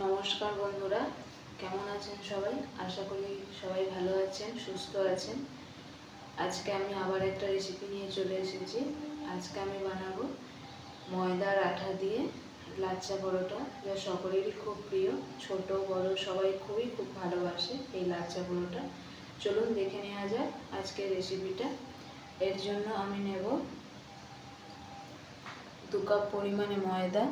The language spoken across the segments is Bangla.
নমস্কার বন্ধুরা, কেমন আছেন সবাই? আশা করি সবাই ভালো আছেন, সুস্থ আছেন। আজকে আমি আবার একটা রেসিপি নিয়ে চলে এসেছি। আজকে আমি বানাবো ময়দার আঠা দিয়ে লাচ্চা পরোটা। যা সকলেরই খুব প্রিয়, ছোট, বড়, সবাই খুবই খুব ভালোবাসে এই লাচ্চা পরোটা। চলুন দেখে নেওয়া যাক আজকের রেসিপিটা এর জন্য আমি নেব দু কাপ পরিমাণে ময়দা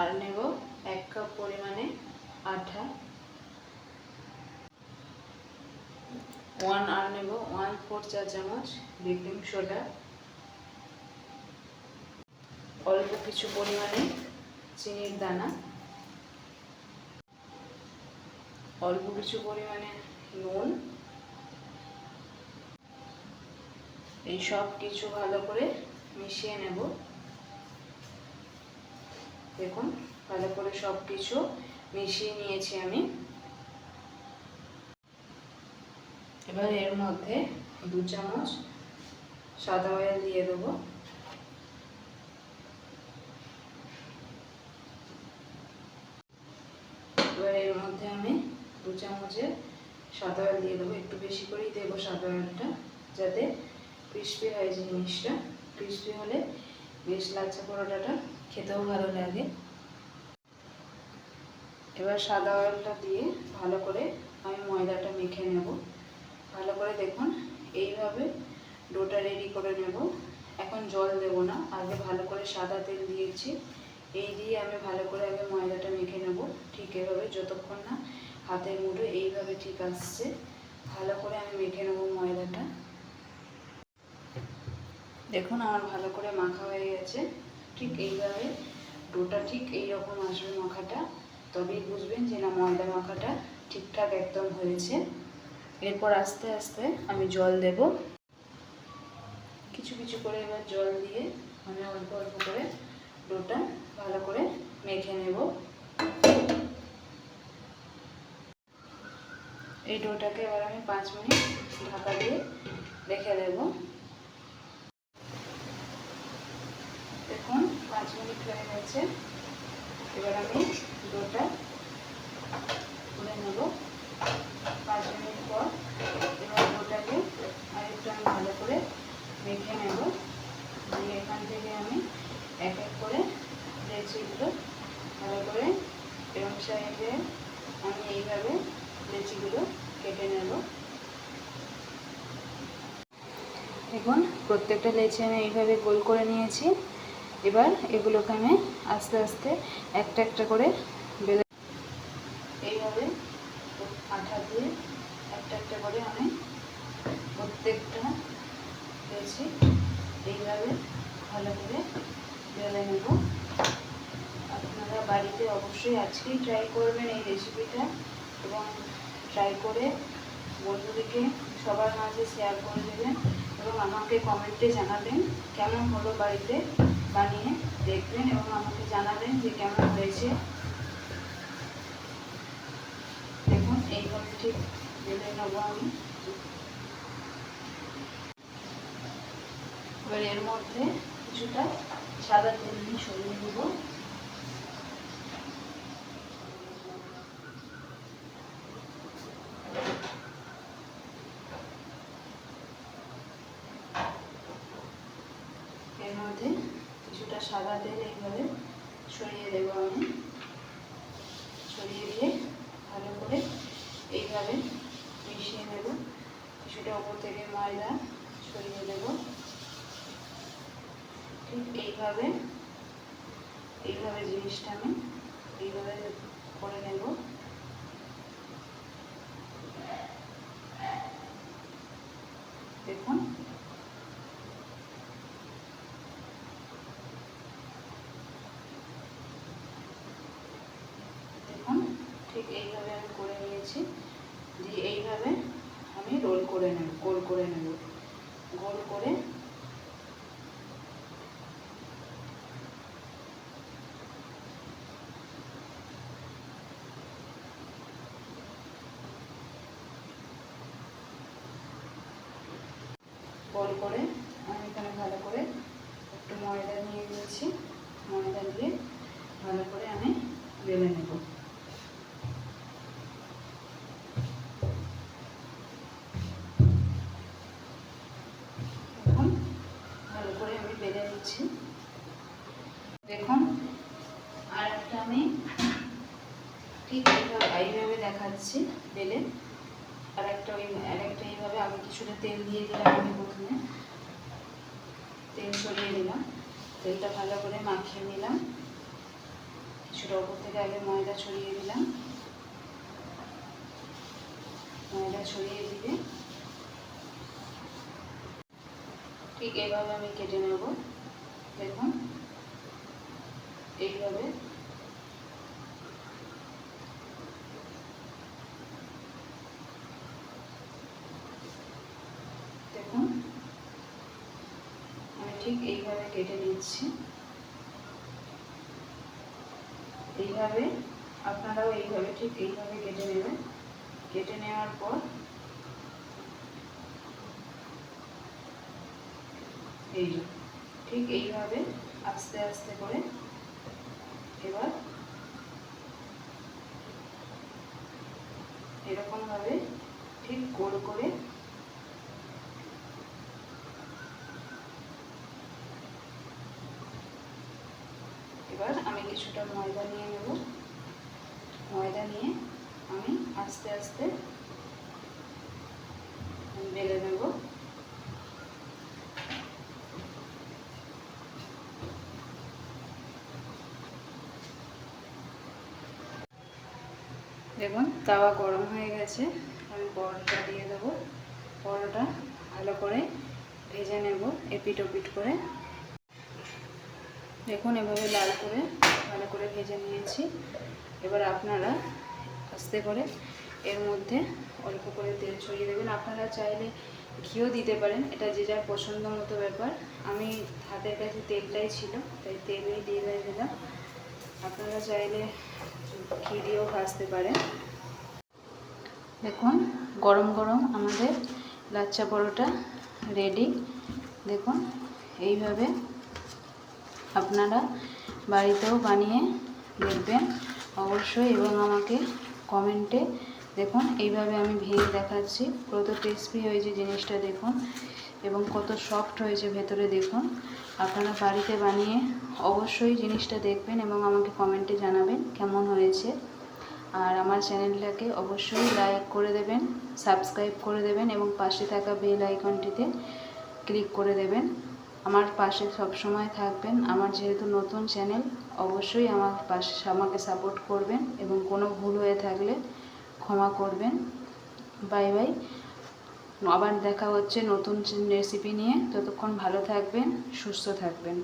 আর নেব এক কাপ পরিমাণে আঠা। ওয়ান, আর নেব ওয়ান ফোর চা চামচ বেকিং সোডা। অল্প কিছু পরিমাণে চিনির দানা। অল্প কিছু পরিমাণে নুন। এই সব কিছু ভালো করে মিশিয়ে নেব। দেখুন ভালো করে সব কিছু মিশিয়ে নিয়েছি আমি। এবার এর মধ্যে দু চামচ সাদা অয়েল দিয়ে দেবো। এবার এর মধ্যে আমি দু চামচের সাদা অয়েল দিয়ে দেবো। একটু বেশি করেই দেবো সাদা অয়েলটা, যাতে ক্রিস্পি হয় জিনিসটা। ক্রিস্পি হলে বেশ লাচ্ছা পরোটাটা, খেতেও ভালো লাগে। এবার সাদা অয়েলটা দিয়ে ভালো করে আমি ময়দাটা মেখে নেব। ভালো করে দেখুন, এইভাবে ডোটা রেডি করে নেব। এখন জল দেব না, আগে ভালো করে সাদা তেল দিয়েছি। এই দিয়ে আমি ভালো করে আগে ময়দাটা মেখে নেব। ঠিক এভাবে যতক্ষণ না হাতের মুঠো এইভাবে ঠিক আসছে, ভালো করে আমি মেখে নেব ময়দাটা। দেখুন, আমার ভালো করে মাখা হয়ে গেছে। ঠিক এইভাবে। ডোটা ঠিক এই রকম আসবে মাখাটা। তবেই বুঝবেন যে না, ময়দা মাখাটা ঠিকঠাক একদম হয়েছে। এরপর আস্তে আস্তে আমি জল দেব। কিছু কিছু করে এবার জল দিয়ে আমি অল্প অল্প করে ডোটা ভালো করে মেখে নেব। এই ডোটাকে এবার আমি পাঁচ মিনিট ঢাকা দিয়ে রেখে দেবো দেখুন পাঁচ মিনিট গেছে এবার আমি ডোটা তুলে নেব। পাঁচ মিনিট পর এবার ডোটাকে আরেকটু আমি ভালো করে মেখে নেব। দিয়ে এখান থেকে আমি এক এক করে লেচিগুলো ভালো করে এবং সাইডে আমি এইভাবে লেচিগুলো কেটে নেব। দেখুন, প্রত্যেকটা লেচি আমি এইভাবে গোল করে নিয়েছি। এবার এগুলোকে আমি আস্তে আস্তে একটা একটা করে বেলে এইভাবে আঠা দিয়ে একটা একটা করে আমি প্রত্যেকটা পেয়েছি এইভাবে ভালো করে বেলে নেব। আপনারা বাড়িতে অবশ্যই আজকেই ট্রাই করবেন এই রেসিপিটা এবং ট্রাই করে বন্ধুদেরকে সবার মাঝে শেয়ার করে দেবেন এবং আমাকে কমেন্টে জানাবেন কেমন হলো বাড়িতে বানিয়ে দেখবেন এবং আমাকে জানাবেন যে কেমন হয়েছে। দেখুন এইভাবে ঠিক বেলে নেব আমি। এবার এর মধ্যে কিছুটা সাদা তেল নিয়ে সরিয়ে দেব এর মধ্যে কিছুটা সাদা তেল এইভাবে ছড়িয়ে দেব আমি। ছড়িয়ে দিয়ে ভালো করে এইভাবে মিশিয়ে নেব। কিছুটা ওপর থেকে ময়দা ছড়িয়ে দেব। ঠিক এইভাবে এইভাবে জিনিসটা আমি এইভাবে করে নেব দেখুন দেখুন ঠিক এইভাবে আমি করে নিয়েছি দিয়ে এইভাবে আমি রোল করে নেব, গোল করে নেব। গোল করে গোল করে আমি এখানে ভালো করে একটু ময়দা নিয়ে নিয়েছি, ময়দা দিয়ে ভালো করে আমি বেলে নেব। নিচ্ছি দেখুন আর একটা আমি ঠিক এইভাবে দেখাচ্ছি বেলে আর একটা ওই আর একটা এইভাবে আমি কিছুটা তেল দিয়ে দিলাম আমি প্রথমে। তেল ছড়িয়ে দিলাম। তেলটা ভালো করে মাখিয়ে নিলাম। কিছুটা ওপর থেকে আগে ময়দা ছড়িয়ে দিলাম। ময়দা ছড়িয়ে দিবে ঠিক এইভাবে আমি কেটে নেব। দেখুন। এইভাবে। দেখুন। আমি ঠিক এইভাবে কেটে নিচ্ছি। এইভাবে আপনারাও এইভাবে ঠিক এইভাবে কেটে নেবেন। কেটে নেওয়ার পর এই যে, ঠিক এইভাবে আস্তে আস্তে করে এবার এরকমভাবে ঠিক গোল করে এবার আমি কিছুটা ময়দা নিয়ে নেব। ময়দা নিয়ে আমি আস্তে আস্তে বেলে নেব। দেখুন, তাওয়া গরম হয়ে গেছে। আমি পরোটা দিয়ে দেবো। পরোটা ভালো করে ভেজে নেব এপিট ওপিট করে। দেখুন, এভাবে লাল করে, ভালো করে ভেজে নিয়েছি। এবার আপনারা আস্তে করে এর মধ্যে অল্প করে তেল ছড়িয়ে দেবেন। আপনারা চাইলে ঘিও দিতে পারেন। এটা যে যার পছন্দ মতো ব্যাপার। আমি হাতের কাছে তেলটাই ছিল, তাই তেলেই দিয়ে দিলাম। আপনারা চাইলে ঘি দিয়েও ভাজতে পারেন। দেখুন, গরম গরম আমাদের লাচ্চা পরোটা রেডি দেখুন, এইভাবে আপনারা বাড়িতেও বানিয়ে দেখবেন অবশ্যই এবং আমাকে কমেন্টে দেখুন। এইভাবে আমি ভেঙে দেখাচ্ছি। কত টেস্টি হয়েছে জিনিসটা দেখুন। এবং কত সফট হয়েছে ভেতরে দেখুন। আপনারা বাড়িতে বানিয়ে অবশ্যই জিনিসটা দেখবেন এবং আমাকে কমেন্টে জানাবেন কেমন হয়েছে। আর আমার চ্যানেলটাকে অবশ্যই লাইক করে দেবেন সাবস্ক্রাইব করে দেবেন এবং পাশে থাকা বেল আইকনটিতে ক্লিক করে দেবেন। আমার পাশে সব সময় থাকবেন। আমার যেহেতু নতুন চ্যানেল অবশ্যই আমার পাশে, আমাকে সাপোর্ট করবেন এবং কোনো ভুল হয়ে থাকলে ক্ষমা করবেন। বাই বাই আবার দেখা হচ্ছে নতুন রেসিপি নিয়ে। ততক্ষণ ভালো থাকবেন সুস্থ থাকবেন।